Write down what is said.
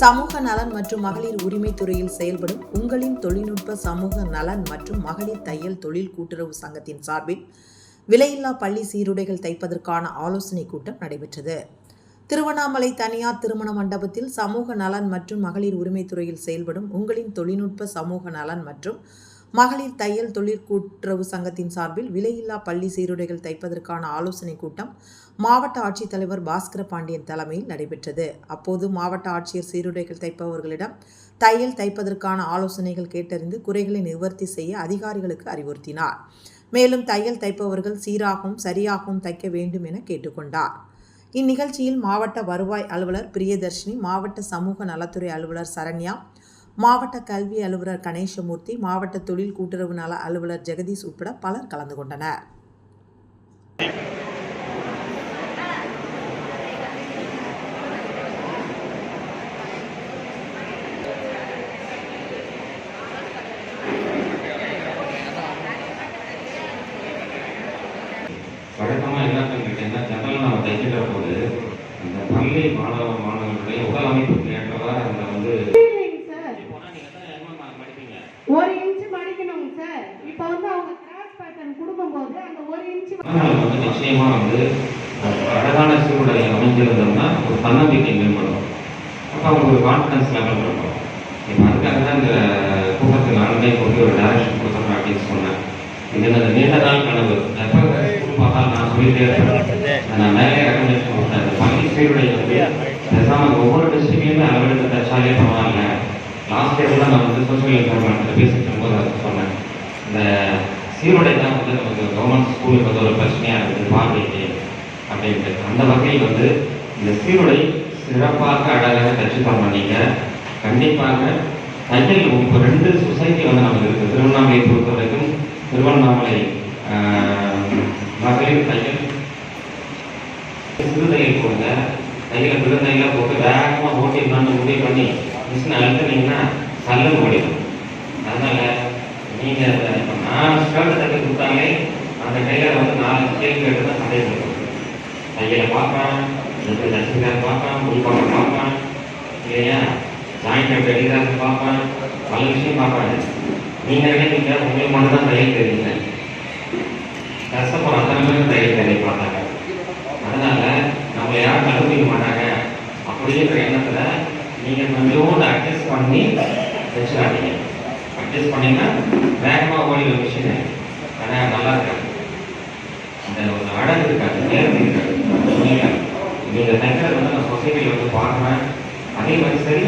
சமூக நலன் மற்றும் மகளிர் உரிமை துறையில் செயல்படும் உங்களின் தொழில்நுட்ப சமூக நலன் மற்றும் மகளிர் தையல் தொழில் கூட்டுறவு சங்கத்தின் சார்பில் விலையில்லா பள்ளி சீருடைகள் தைப்பதற்கான ஆலோசனை கூட்டம் நடைபெற்றது. திருவண்ணாமலை தனியார் திருமண மண்டபத்தில் சமூக நலன் மற்றும் மகளிர் உரிமை துறையில் செயல்படும் உங்களின் தொழில்நுட்ப சமூக நலன் மற்றும் மகளிர் தையல் தொழிற்கூட்டுறவு சங்கத்தின் சார்பில் விலையில்லா பள்ளி சீருடைகள் தைப்பதற்கான ஆலோசனை கூட்டம் மாவட்ட ஆட்சித்தலைவர் பாஸ்கர பாண்டியன் தலைமையில் நடைபெற்றது. அப்போது மாவட்ட ஆட்சியர் சீருடைகள் தைப்பவர்களிடம் தையல் தைப்பதற்கான ஆலோசனைகள் கேட்டறிந்து குறைகளை நிவர்த்தி செய்ய அதிகாரிகளுக்கு அறிவுறுத்தினார். மேலும் தையல் தைப்பவர்கள் சீராகவும் சரியாகவும் தைக்க வேண்டும் என கேட்டுக்கொண்டார். இந்நிகழ்ச்சியில் மாவட்ட வருவாய் அலுவலர் பிரியதர்ஷினி மாவட்ட சமூக நலத்துறை அலுவலர் சரண்யா மாவட்ட கல்வி அலுவலர் கணேசமூர்த்தி மாவட்ட தொழில் கூட்டுறவு நல அலுவலர் ஜெகதீஷ் உட்பட பலர் கலந்து கொண்டனர். வழக்கமாக என்ன பண்ணிட்டேன்னா ஜன்னல் நம்ம தைக்கிற போது அந்த பள்ளி மாணவ மாணவர்களுடைய உடல் அமைப்புக்கு ஏற்றவாறு அந்த வந்து இல்லைங்க சார் போனால் நீங்கள் தான் என்ன மடிப்பீங்க ஒரு இன்ச் மடிக்கணுங்க சார் இப்போ வந்து அவங்க கிராஸ் பேட்டர்ன் கொடுக்கும்போது அந்த ஒரு இன்ச் வந்து நிச்சயமாக வந்து அழகான சூழ்நிலை அமைஞ்சிருந்தோம்னா ஒரு தன்னம்பிக்கை மேம்படும். அப்போ அவங்களுக்கு ஒரு கான்ஃபிடன்ஸ் லெவல் இருக்கும். இப்போ அதுக்காக தான் இந்த கூட்டத்தில் நானுமே கொண்டு ஒரு டேரக்ஷன் கொடுத்துறேன் அப்படின்னு சொன்னேன். இது எனது நீண்ட நாள் கனவு. எப்போ பார்த்தா நான் சொல்லிட்டே இருப்பேன். நான் நிறைய ரெக்கமெண்டேஷன் கொடுத்தேன். இந்த பள்ளி சீருடைய வந்து பேசாம ஒவ்வொரு டிஸ்ட்ரிக்ட்லேயுமே அளவெடுத்து தச்சாலே பரவாயில்ல. லாஸ்ட் இயர் தான் நான் வந்து சோசியல் இன்ஃபார்மெண்ட்டில் பேசிட்டு இருக்கும்போது அதை சொன்னேன். இந்த சீருடை தான் வந்து நமக்கு கவர்மெண்ட் ஸ்கூலுக்கு வந்து ஒரு பிரச்சனையாக இருக்குது பார்வைக்கு அப்படின்ட்டு. அந்த வகையில் வந்து இந்த சீருடை சிறப்பாக அழகாக தச்சு பண்ணீங்க கண்டிப்பாக தையல் இப்போ ரெண்டு சொசைட்டி வந்து நமக்கு இருக்குது திருவண்ணாமலை பொறுத்த வரைக்கும் திருவண்ணாமலை ஆஹ், மகளிர் தையல் சிறு தையல் போடுங்க. தையல பெரு போட்டு வேகமாக ஓட்டிடலாம்னு முடிவு பண்ணி மிஷின் அழுத்துனீங்கன்னா சல்லு ஓடிடும். அதனால நீங்க நான் ஸ்கர்ட் அந்த டைலர் வந்து நாலு கேள்வி கேட்டு தான் சண்டை கொடுக்கும் தையலை பார்ப்பேன் எப்படி பார்ப்பேன் முடிப்பாங்க பார்ப்பேன் இல்லையா? ஜாயிண்ட் எப்படி பார்ப்பேன் பல விஷயம் பார்ப்பேன் நீங்க நினைப்பீங்க உங்களுக்கு மட்டும் தான் தையல் தெரியுங்க. கஷ்டப்படுற அத்தனை பேரும் தையல் தெரிய பார்த்தாங்க அதனால நம்மளை யாரும் கண்டுபிடிக்க மாட்டாங்க. அப்படிங்கிற எண்ணத்துல நீங்க கொஞ்சோண்டு அட்ஜஸ்ட் பண்ணி வச்சுக்காதீங்க அட்ஜஸ்ட் பண்ணீங்கன்னா வேகமா ஒரு மிஷினு ஆனால் நல்லா இருக்காது. அந்த ஒரு அழகு இருக்காது நேர்த்தி இருக்காது நீங்க நீங்க வந்து நான் சொசைட்டியில் வந்து பார்க்குறேன் அதே மாதிரி சரியா